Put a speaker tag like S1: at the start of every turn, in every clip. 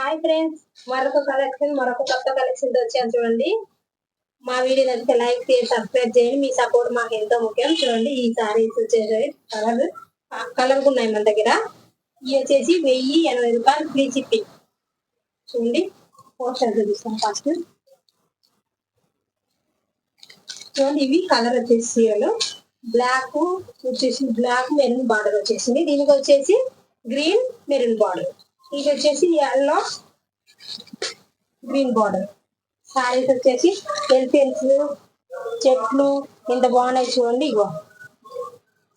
S1: Hi friends మరొక collection మరొక కొత్త కలెక్షన్ వచ్చాను చూడండి. మా వీడియో నచ్చితే లైక్ చేసి సబ్స్క్రైబ్ చేయండి. మీ సపోర్ట్ మాకు ఎంతో ముఖ్యం. చూడండి ఈ సారీస్ వచ్చేసి కలర్ కలర్ ఉన్నాయి మన దగ్గర. ఇవి వచ్చేసి వెయ్యి ఎనభై రూపాయలు ఫ్రీ చిప్పి చూడండి పోస్టర్ చూపిస్తాం ఫస్ట్. చూడండి ఇవి కలర్ వచ్చేసి బ్లాక్ వచ్చేసి బ్లాక్ మెరూన్ బార్డర్ వచ్చేసింది. దీనికి వచ్చేసి గ్రీన్ మెరూన్ బార్డర్. ఇది వచ్చేసి ఎల్లో గ్రీన్ బార్డర్ సారీస్ వచ్చేసి ఎలిఫెంట్స్ చెట్లు ఇంత బాగున్నాయి చూడండి ఇగో.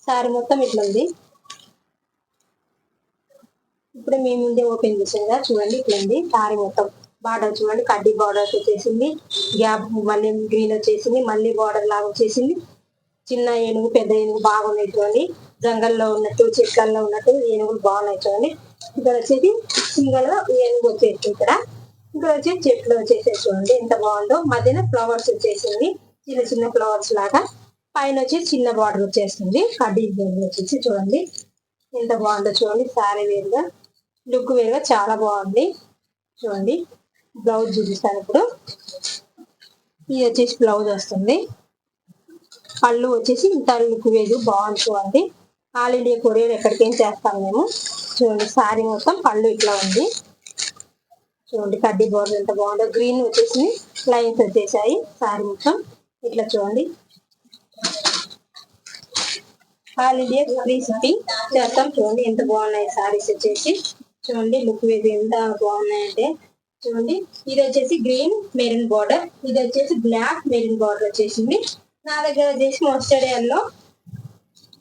S1: సారీ మొత్తం ఇట్లా ఉంది. ఇప్పుడు మేము ముందే ఓపెన్ చేసాం కదా చూడండి ఇట్లా ఉంది. సారీ మొత్తం బార్డర్ చూడండి కడ్డీ బార్డర్ వచ్చేసింది. గ్యాప్ మళ్ళీ గ్రీన్ వచ్చేసింది మళ్ళీ బార్డర్ లాగా వచ్చేసింది. చిన్న ఏనుగు పెద్ద ఏనుగు బాగున్నాయి చూడండి. జంగల్లో ఉన్నట్టు చెట్లల్లో ఉన్నట్టు ఏనుగులు బాగున్నాయి చూడండి. ఇక్కడ వచ్చేసి సింగల్ ఏనుగు వచ్చేసి ఇక్కడ. ఇక్కడ వచ్చేసి చెట్లు వచ్చేసి చూడండి ఎంత బాగుందో. మధ్యన ఫ్లవర్స్ వచ్చేసింది చిన్న చిన్న ఫ్లవర్స్ లాగా. పైన వచ్చేసి చిన్న బార్డర్ వచ్చేస్తుంది కడ్డీ వచ్చేసి చూడండి. ఎంత బాగుందో చూడండి సారీ వేరుగా లుక్ వేరుగా చాలా బాగుంది. చూడండి బ్లౌజ్ చూపిస్తాను ఇప్పుడు. ఇది వచ్చేసి బ్లౌజ్ వస్తుంది. పళ్ళు వచ్చేసి ఇంత లుక్ వేరు బాగుంది చూడండి. ఆల్ ఇండియా కొరియర్ ఎక్కడికేం చేస్తాం మేము. చూడండి సారీ మొత్తం పళ్ళు ఇట్లా ఉంది. చూడండి కడ్డీ బోర్డర్ ఎంత బాగుందో. గ్రీన్ వచ్చేసి లైన్స్ వచ్చేసాయి సారీ మొత్తం. ఇట్లా చూడండి. ఆల్ ఇండియా ఫ్రీ షిప్పింగ్ చేస్తాం చూడండి ఎంత బాగున్నాయి సారీస్ వచ్చేసి. చూడండి లుక్ వేది ఎంత బాగున్నాయంటే. చూడండి ఇది వచ్చేసి గ్రీన్ మెరూన్ బార్డర్ ఇది వచ్చేసి బ్లాక్ మెరూన్ బార్డర్ వచ్చేసింది. నా దగ్గర వచ్చేసి మస్టర్డ్ ఎల్లో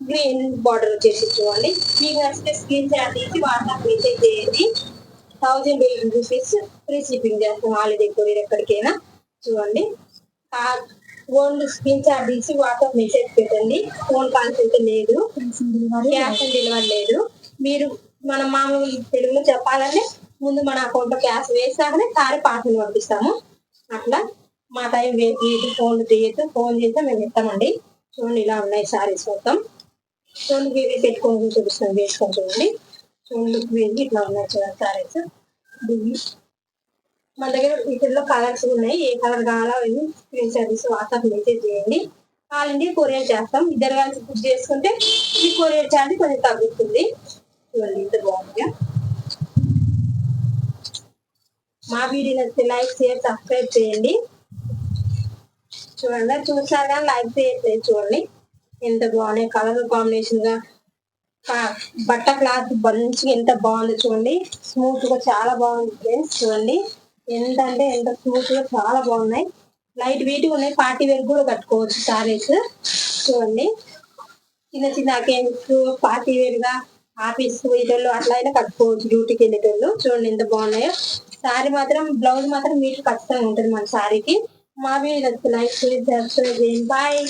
S1: గ్రీన్ బార్డర్ వచ్చేసి చూడండి. మీకు నచ్చితే స్క్రీన్ షాట్ తీసి వాట్సాప్ మెసేజ్ చేయండి. Thousand eight rupees free shipping చేస్తాం. హాలిడే కొరియర్ ఎక్కడికైనా చూడండి. ఓన్లీ స్క్రీన్ షాట్ తీసి వాట్సాప్ మెసేజ్ పెట్టండి. ఫోన్ కాల్స్ అయితే లేదు. క్యాష్ ఆన్ డెలివరీ లేదు. మీరు మన మామూలు తెలుగులో చెప్పాలంటే ముందు మన అకౌంట్లో క్యాష్ వేసాకనే కారే పార్సల్ పంపిస్తాము. అట్లా మా టైం వేస్ట్. చేయదు ఫోన్ చేయొద్దు ఫోన్ చేస్తే మేము ఇస్తామండి. చూడండి ఇలా ఉన్నాయి సారీస్ మొత్తం. చూడండి వేరే పెట్టుకొని చూపిస్తాను వేసుకొని చూడండి చూడండి వేసి ఇట్లా ఉన్నాయి చూడండి సారీస్ మన దగ్గర వీటిల్లో కలర్స్ ఉన్నాయి. ఏ కలర్ కావాలో అవి స్క్రీన్ సర్వీస్ వాట్సాప్ మెసేజ్ చేయండి. ఆల్ కొరియర్ చేస్తాం. ఇద్దరు కలిసి బుక్ చేసుకుంటే ఈ కొరియర్ ఛార్జ్ కొంచెం తగ్గుతుంది. చూడండి ఇంత బాగుందిగా. మా వీడియో నచ్చితే లైక్ షేర్ సబ్స్క్రైబ్ చేయండి. చూడండి చూసారా లైక్ చేయట్లేదు చూడండి. ఎంత బాగున్నాయి. కలర్ కాంబినేషన్గా బట్ట క్లాత్ మంచిగా ఎంత బాగుంది చూడండి. స్మూత్గా చాలా బాగుంది ఫ్రెండ్స్. చూడండి. ఎంత అంటే ఎంత స్మూత్గా చాలా బాగున్నాయి. లైట్ వెయిట్ ఉన్నాయి. పార్టీ వేర్ కూడా కట్టుకోవచ్చు సారీస్. చూడండి. చిన్న చిన్న అకేన్స్ పార్టీ వేర్గా ఆఫీస్ వీటిల్లో అట్లా అయినా కట్టుకోవచ్చు. డ్యూటీకి వెళ్ళేటోళ్ళు. చూడండి ఎంత బాగున్నాయో. సారీ మాత్రం బ్లౌజ్ మాత్రం మీటర్ ఖచ్చితంగా ఉంటుంది మన సారీకి. మా వీడియో లైక్ చేసి సబ్స్క్రైబ్ చేయండి. బాయ్.